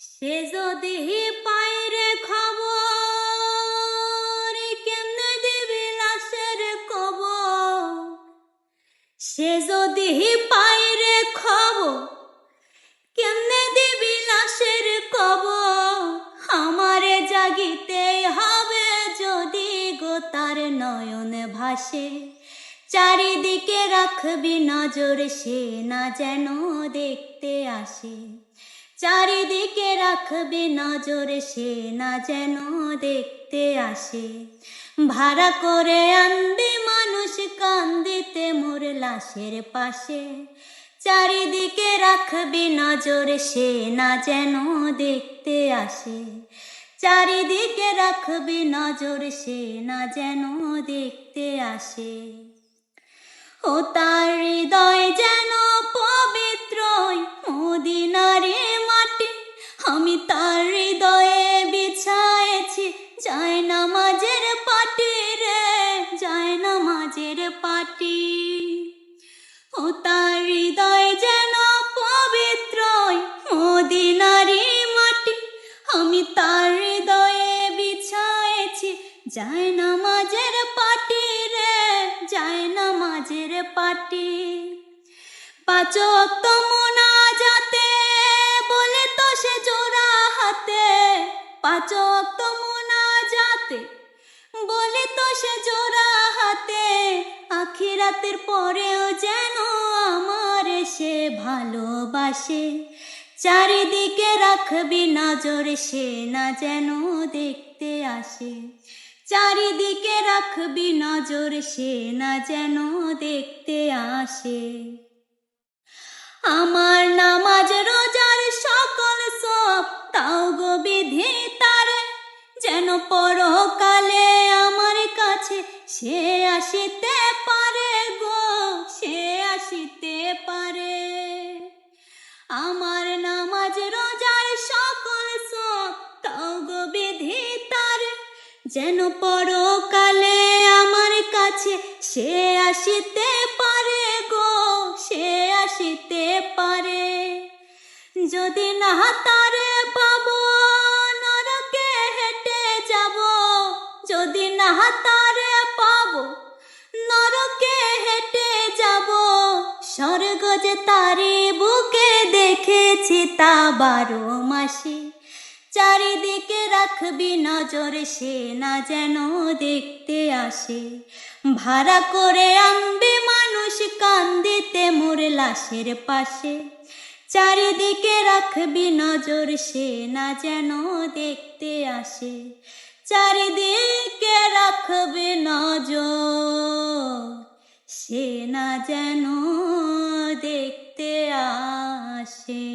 সে যদি পায়রে খবর, কেমনে দিবি লাশের কবর? সে যদি পায়রে খবর, কেমনে দিবি লাশের কবর? আমারে জাগিতে হবে যদি গো তার নয়ন ভাসে। চারিদিকে রাখবি নজর, সে না যেন দেখতে আসে। চারিদিকে রাখবি নজর, সে না যেন দেখতে আসে। ভাড়া করে আনবি মানুষ কান্দিতে মোর লাশের পাশে। চারিদিকে রাখবি নজর, সে না যেন দেখতে আসে। চারিদিকে রাখবি নজর, সে না যেন দেখতে আসে। ও তার হৃদয় তার হৃদয়ে বিছায়েছি। যায় নামাজের পাটি রে, যায় নামাজের পাটি। ও তার হৃদয় যেন পবিত্র মদিনারি মাটি। আমি তার হৃদয়ে বিছায়েছি। যায় নামাজের পাটি রে, যায় নামাজের পাটি। পাচক পাচক তো মোনা যাতে বলে তো সে জোড়া হাতে, আখিরাতের পরেও যেন আমার সে ভালোবাসে। চারিদিকে রাখবি নজর, সে না যেন দেখতে আসে। চারিদিকে রাখবি নজর, সে না যেন দেখতে আসে। আমার নামাজ, রোজার সকল সব, তাও গো বিধি আসিতে পারে গো, সে আসিতে পারে। আমার নামাজ রোজার সকল সব বিধি তারে। যেন পরকালে আমার কাছে সে আসিতে পারে গো, সে আসিতে পারে। যদি না তারে পাবো, নরকে হেঁটে যাব, যদি না স্বর্গ যে তারি বুকে দেখেছি তা বারো মাসে। চারিদিকে রাখবি নজর, সে না যেন দেখতে আসে। ভাড়া করে আনবে মানুষ কান্দিতে মোর লাশের পাশে। চারিদিকে রাখবি নজর, সে না যেন দেখতে আসে। চারিদিকে রাখবি নজর। সে না যেন দেখতে আসে।